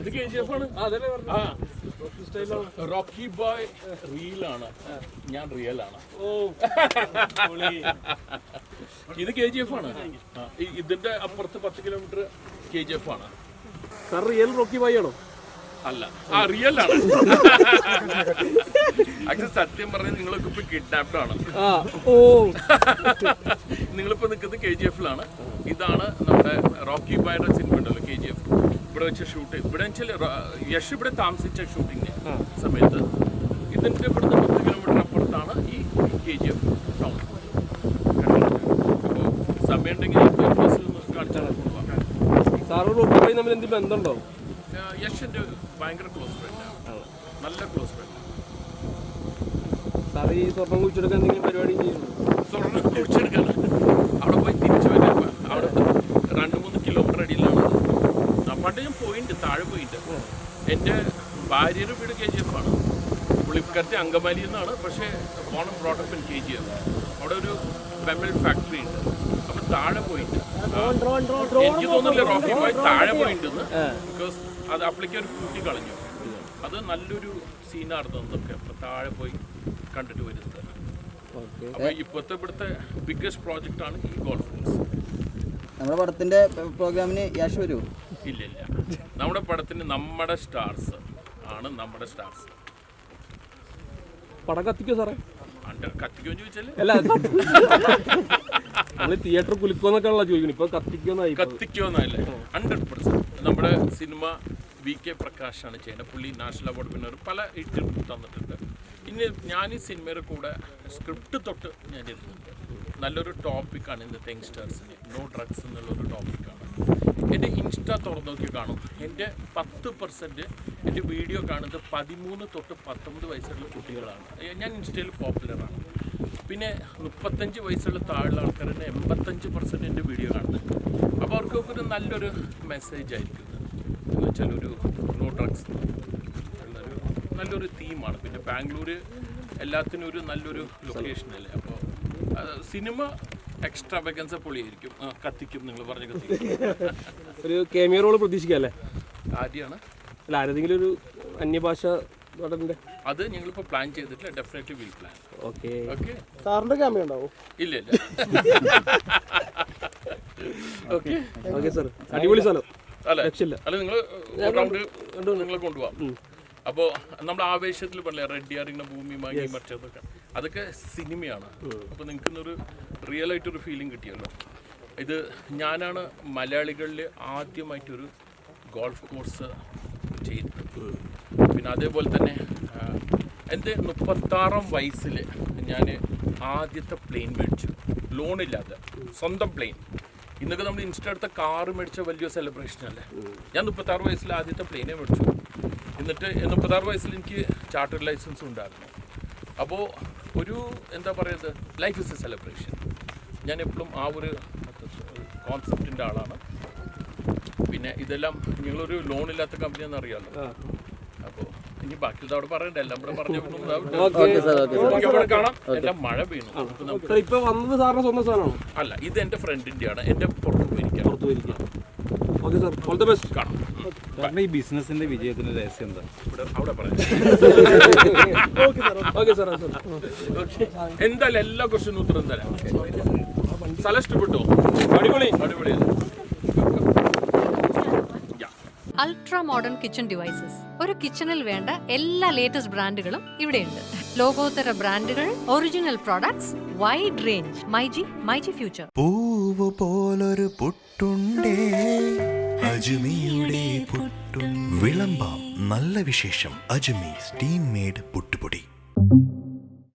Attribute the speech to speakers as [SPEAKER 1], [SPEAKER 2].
[SPEAKER 1] ഇത് K G F ആണ്. ആ റോക്കി ബോയ് റീലാണ് ഞാൻ റിയൽ ആണ്. ഇത് കെ ജി എഫ് ആണ് ഇതിന്റെ അപ്പുറത്ത് പത്ത് കിലോമീറ്റർ കെ ജി എഫ് ആണ്
[SPEAKER 2] സാർ റിയൽ റോക്കി ബായി ആണോ?
[SPEAKER 1] അല്ല. ആ റിയൽ ആണ്. സത്യം പറഞ്ഞാൽ നിങ്ങളൊക്കെ ഇപ്പൊ കിഡ്നാപ്ഡ് ആണ്.
[SPEAKER 2] ഓ.
[SPEAKER 1] നിങ്ങളിപ്പോ നിൽക്കുന്നത് കെ ജി എഫിലാണ്. ഇതാണ് നമ്മുടെ റോക്കി ബോയുടെ സിനിമ ഉണ്ടല്ലോ കെ ജി എഫ്. ഇവിടെ വെച്ച് ഷൂട്ട് ഇവിടെ വെച്ചാൽ യശ് ഇവിടെ താമസിച്ച ഷൂട്ടിങ് സമയത്ത് ഇതിന്റെ ഇവിടുന്ന് പത്ത് കിലോമീറ്റർ അപ്പുറത്താണ് ഈ കെ ജി എഫ് ടൗൺ അപ്പോൾ സമയം ഉണ്ടെങ്കിൽ ബസ്സിൽ കാണിച്ചാൽ പോവാം.
[SPEAKER 2] റോക്കി തമ്മിൽ ബന്ധമുണ്ടോ?
[SPEAKER 1] യശ് എന്റെ ഭയങ്കര ക്ലോസ് ഫ്രണ്ടാണ് നല്ല ക്ലോസ് ഫ്രണ്ട്
[SPEAKER 2] സാർ ഈ സ്വർണം കുഴിച്ചെടുക്കാൻ എന്തെങ്കിലും പരിപാടി ചെയ്യുന്നു
[SPEAKER 1] സ്വർണം കുഴിച്ചെടുക്കാൻ അവിടെ പോയി തിരിച്ചു വരാൻ അവിടെ രണ്ട് മൂന്ന് കിലോമീറ്റർ അടിയിലാണ്. പണ്ട് ഞാൻ പോയിട്ടുണ്ട് താഴെ പോയിട്ടുണ്ട് എന്റെ ഭാര്യയുടെ വീട് കെ ജി എഫ് ആണ്. പുള്ളിക്കാരത്തെ അങ്കമാലി എന്നാണ് പക്ഷേ Onam product in K G F. അവിടെ ഒരു പെമൽ ഫാക്ടറി ഉണ്ട്. അപ്പം താഴെ പോയിട്ട് എനിക്ക് തോന്നുന്നില്ല റോക്കി പോയി താഴെ പോയിട്ടുണ്ടെന്ന് ബിക്കോസ് അത് അപ്പളേക്ക് ഒരു കൂട്ടി കളഞ്ഞു. അത് നല്ലൊരു സീനായിരുന്നു അതൊക്കെ അപ്പം താഴെ പോയി കണ്ടിട്ട് വരുന്നത്.
[SPEAKER 2] ഓക്കെ.
[SPEAKER 1] അപ്പൊ ഇപ്പോഴത്തെ ഇവിടുത്തെ ബിഗ്ഗസ്റ്റ് പ്രോജക്റ്റ് ആണ് ഈ ഗോൾഫ് കോഴ്സ്
[SPEAKER 3] നമ്മുടെ പടത്തിന്റെ പ്രോഗ്രാമിന് യാഷ് വരൂ?
[SPEAKER 1] ഇല്ല ഇല്ല. നമ്മുടെ പടത്തിന് നമ്മുടെ സ്റ്റാർസ് ആണ് നമ്മുടെ സ്റ്റാർസ്
[SPEAKER 2] പടം കത്തിക്കോ സാറേ? അല്ല നമ്മൾ തിയേറ്റർ കുലുക്കോന്നൊക്കെയാണല്ലോ ചോദിക്കുന്നു ഇപ്പൊ കത്തിക്കോന്നായി
[SPEAKER 1] കത്തിക്കുമെന്നല്ലേ ഹൺഡ്രഡ് പെർസെന്റ് നമ്മുടെ സിനിമ വി കെ പ്രകാശാണ് ചെയ്യുന്നത്. പുള്ളി നാഷണൽ അവാർഡ് വിന്നർ പല ഇട്ടും തന്നിട്ടുണ്ട്. ഇനി ഞാൻ ഈ സിനിമയുടെ കൂടെ സ്ക്രിപ്റ്റ് തൊട്ട് ഞാൻ ഇരുന്നുണ്ട് നല്ലൊരു ടോപ്പിക്കാണ് ഇന്നത്തെ യങ്സ്റ്റേഴ്സിന് നോ. ഡ്രഗ്സ് എന്നുള്ളൊരു ടോപ്പിക്കാണ് എന്റെ ഇൻസ്റ്റ തുറന്നു നോക്കി കാണും. എന്റെ പത്ത് പെർസെന്റ് എന്റെ വീഡിയോ കാണുന്നത് പതിമൂന്ന് തൊട്ട് പത്തൊമ്പത് വയസ്സുള്ള കുട്ടികളാണ്. ഞാൻ ഇൻസ്റ്റയിൽ പോപ്പുലറാണ് പിന്നെ മുപ്പത്തഞ്ച് വയസ്സുള്ള താഴെയുള്ള ആൾക്കാരുടെ എൺപത്തഞ്ച് പെർസെന്റ് എന്റെ വീഡിയോ കാണുന്നത്. അപ്പോൾ അവർക്കൊക്കെ ഒരു നല്ലൊരു മെസ്സേജ് ആയിരിക്കും. എന്ന് വെച്ചാൽ ഒരു നോ ഡ്രഗ്സ് എന്നൊരു നല്ലൊരു തീമാണ് പിന്നെ ബാംഗ്ലൂർ എല്ലാത്തിനും ഒരു നല്ലൊരു ലൊക്കേഷനല്ലേ അപ്പോൾ സിനിമ എക്സ്ട്രാ വെക്കൻസ് പൊളിയായിരിക്കും. ആ, കത്തിക്കും നിങ്ങൾ പറഞ്ഞ കത്തിക്കും.
[SPEAKER 2] ഒരു കേമിയ റോൾ പ്രതീക്ഷിക്കല്ലേ
[SPEAKER 1] ആദ്യമാണ്
[SPEAKER 2] അല്ല ആരെങ്കിലും ഒരു അന്യഭാഷ നടന്റെ?
[SPEAKER 1] അത് ഞങ്ങളിപ്പോൾ പ്ലാൻ ചെയ്തിട്ടില്ല. Definitely will plan
[SPEAKER 2] okay
[SPEAKER 1] okay
[SPEAKER 2] സാറിന്റെ ക്യാമറ ഉണ്ടാവും?
[SPEAKER 1] ഇല്ല ഇല്ല. ഓക്കെ
[SPEAKER 2] ഓക്കെ സാർ അടിപൊളി സ്ഥലം
[SPEAKER 1] അല്ല?
[SPEAKER 2] രക്ഷയില്ല.
[SPEAKER 1] അല്ല നിങ്ങൾ റൗണ്ട് നിങ്ങളെ കൊണ്ടുപോവാം അപ്പോൾ നമ്മൾ ആവേശത്തിൽ പറഞ്ഞില്ല റെഡിയാറിങ്ങനെ ഭൂമി മാങ്ങി മറ്റേതൊക്കെ അതൊക്കെ. സിനിമയാണ്. അപ്പോൾ നിങ്ങൾക്ക് ഇന്നൊരു റിയൽ ആയിട്ടൊരു ഫീലിംഗ് കിട്ടിയല്ലോ. ഇത് ഞാനാണ് മലയാളികളിൽ ആദ്യമായിട്ടൊരു ഗോൾഫ് കോഴ്സ് ചെയ്തത് പിന്നെ അതേപോലെ തന്നെ എന്റെ മുപ്പത്താറാം വയസ്സിൽ ഞാൻ ആദ്യത്തെ പ്ലെയിൻ മേടിച്ചു. ലോണില്ലാതെ സ്വന്തം പ്ലെയിൻ ഇന്നൊക്കെ നമ്മൾ ഇൻസ്റ്റ എടുത്ത കാറ് മേടിച്ച വലിയ സെലിബ്രേഷൻ അല്ലേ? ഞാൻ മുപ്പത്താറ് വയസ്സിൽ ആദ്യത്തെ പ്ലെയിനെ മേടിച്ചു. എന്നിട്ട് മുപ്പത്താറ് വയസ്സിൽ എനിക്ക് ചാർട്ടർ ലൈസൻസ് ഉണ്ടായിരുന്നു. അപ്പോൾ ഒരു എന്താ പറയുന്നത് ലൈഫ് ഇസ് എ സെലിബ്രേഷൻ ഞാൻ എപ്പോഴും ആ ഒരു കോൺസെപ്റ്റിന്റെ ആളാണ്. പിന്നെ ഇതെല്ലാം നിങ്ങളൊരു ലോൺ ഇല്ലാത്ത കമ്പനിയാണെന്ന് അറിയാമല്ലോ അപ്പോൾ ഇനി ബാക്കി അവിടെ പറയണ്ട. എല്ലാം ഇവിടെ പറഞ്ഞു
[SPEAKER 3] ഓക്കെ സാർ ഓക്കെ സാർ
[SPEAKER 1] കാണാം. എല്ലാം മഴ
[SPEAKER 2] സാധനമാണോ?
[SPEAKER 1] അല്ല ഇത് എന്റെ ഫ്രണ്ടിന്റെയാണ് എന്റെ പുറത്തു പോയിരിക്കാം
[SPEAKER 2] okay sir. All the best
[SPEAKER 1] കാണാം.
[SPEAKER 4] കാരണം ഈ ബിസിനസിന്റെ വിജയത്തിന്റെ രഹസ്യം എന്താ?
[SPEAKER 1] ഇവിടെ അവിടെ പറയാം.
[SPEAKER 2] ഓക്കെ സാർ
[SPEAKER 1] എന്തായാലും എല്ലാ ക്വസ്റ്റ്യനും ഉത്തരം തരാം. സ്ഥലം ഇഷ്ടപ്പെട്ടു? അടിപൊളി. അടിപൊളി.
[SPEAKER 5] അൾട്രാ മോഡേൺ കിച്ചൺ ഡിവൈസസ് ഒരു കിച്ചണിൽ വേണ്ട എല്ലാ ലേറ്റസ്റ്റ് ബ്രാൻഡുകളും ഇവിടെയുണ്ട്. ലോകോത്തര ബ്രാൻഡുകൾ original products wide range myG myG future
[SPEAKER 6] പൂവ് പോലൊരു പുട്ടുണ്ടേ. അജ്മിയുടെ വിളമ്പാം നല്ല വിശേഷം. അജ്മി സ്റ്റീം മേഡ് പുട്ടുപൊടി.